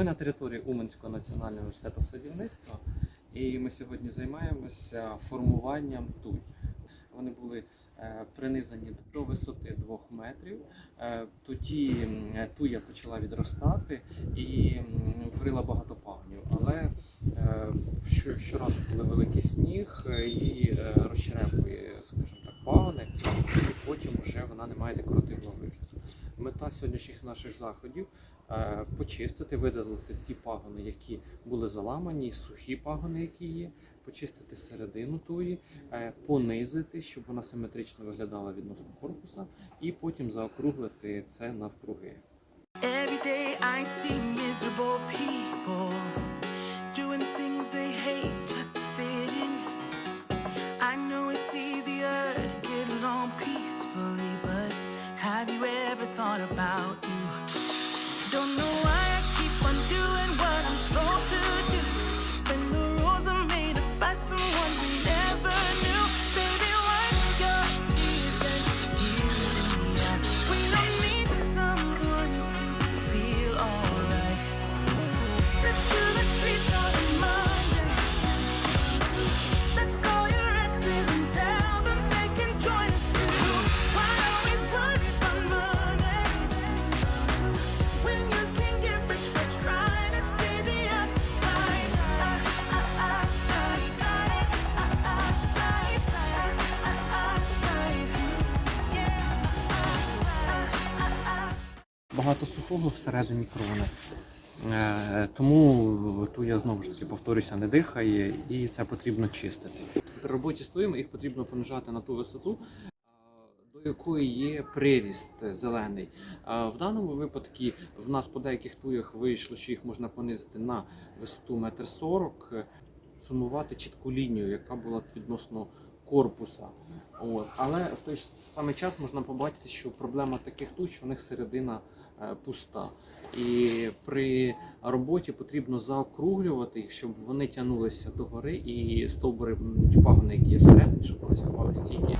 Ми на території Уманського національного університету садівництва, і ми сьогодні займаємося формуванням туй. Вони були е, принизані до висоти 2 метрів. Е, Тоді туя почала відростати і м, утворила багато пагонів. Але е, щоразу, коли великий сніг, її розчерепує, скажімо так, пагони, і потім вже вона не має декоративного вигляду. Мета сьогоднішніх наших заходів почистити, видалити ті пагони, які були заламані, сухі пагони, які є, почистити середину туї, е, понизити, щоб вона симетрично виглядала відносно корпуса, і потім заокруглити це навкруги. About? Don't know Багато сухого всередині крони. Е, Тому туя знову ж таки повторюся, не дихає, і це потрібно чистити. При роботі з туями їх потрібно понижати на ту висоту, е, до якої є приріст зелений. Е, В даному випадку в нас по деяких туях вийшло, що їх можна понизити на висоту 1,40 м, сформувати чітку лінію, яка була відносно корпуса. От. Але в той самий час можна побачити, що проблема таких туч, що у них середина Е, пуста. І при роботі потрібно заокруглювати їх, щоб вони тягнулися догори і стовбури пагони, які є всередині, щоб вони ставали стійкі.